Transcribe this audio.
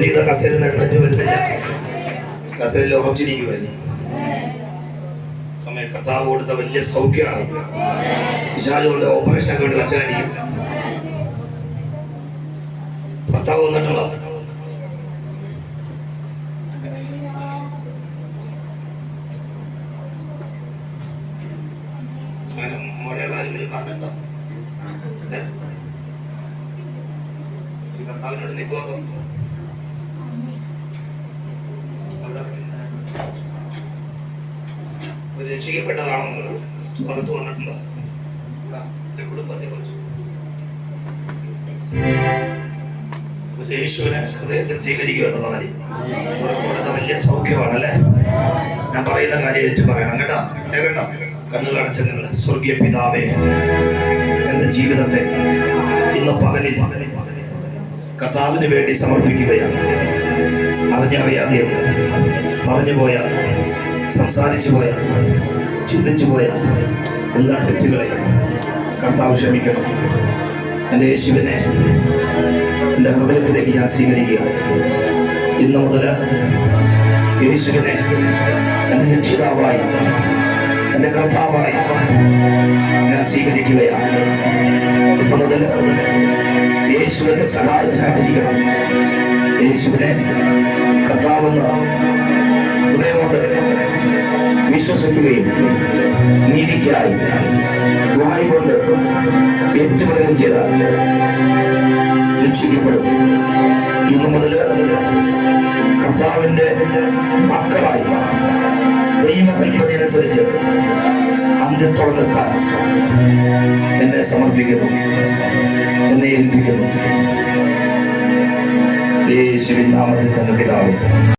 ചെയ്ത കസേര എഴുന്നേറ്റ് വരുന്നില്ല. കസേരയിൽ ഉറച്ചിരിക്കുമായിരുന്നു അമ്മേ കർത്താവ് കൊടുത്ത വലിയ സൗഖ്യമാണ്. കൊണ്ട് ഓപ്പറേഷൻ ഒക്കെ വേണ്ടി വെച്ചായിരിക്കും. ഭർത്താവ് വന്നിട്ടുള്ള പറഞ്ഞിട്ടുണ്ടോ? കർത്താവിനോട് നിൽക്കുമോ നിങ്ങൾ ക്രിസ്തു അകത്ത് വന്നിട്ടുണ്ട് കുടുംബത്തെ കുറിച്ച് യേശുവിനെ ഹൃദയത്തിൽ സ്വീകരിക്കുക എന്ന പകരി കൊടുത്ത വലിയ സൗഖ്യമാണ് അല്ലേ? ഞാൻ പറയുന്ന കാര്യം ഏറ്റു പറയണം കേട്ടോ? കേട്ടോ? കണ്ണുകൾ അടച്ച നിങ്ങൾ സ്വർഗീയ പിതാവേ എന്റെ ജീവിതത്തെ ഇന്ന് പകലിൽ കർത്താവിന് വേണ്ടി സമർപ്പിക്കുകയാണ്. അറിഞ്ഞറിയാതെയോ? പറഞ്ഞു പോയ സംസാരിച്ചു പോയ ചിന്തിച്ചു പോയ എല്ലാ തെറ്റുകളെയും കർത്താവ് ക്ഷമിക്കണം. എന്റെ യേശുവിനെ എന്റെ ഹൃദയത്തിലേക്ക് ഞാൻ സ്വീകരിക്കുക. ഇന്നു മുതൽ യേശുവിനെ എന്റെ രക്ഷിതാവായി എന്റെ കർത്താവായി ഞാൻ സ്വീകരിക്കുകയാണ്. ഇന്നു മുതൽ യേശുവിന്റെ സഹായത്തിനായിട്ടിരിക്കണം. യേശുവിനെ വിശ്വസിക്കുകയും നീതിക്കായി വായി കൊണ്ട് ഏറ്റുപറയുകയും ചെയ്താൽ രക്ഷിക്കപ്പെടും. ഇന്നു മുതൽ കർത്താവിന്റെ മക്കളായി ദൈവകൽപ്പനയനുസരിച്ച് അന്ത്യത്തോളം നിൽക്കാൻ എന്നെ സമർപ്പിക്കുന്നു എന്നെ ഏൽപ്പിക്കുന്നു. യേശുവിൻ നാമത്തിൽ തന്നെ പിതാവ്.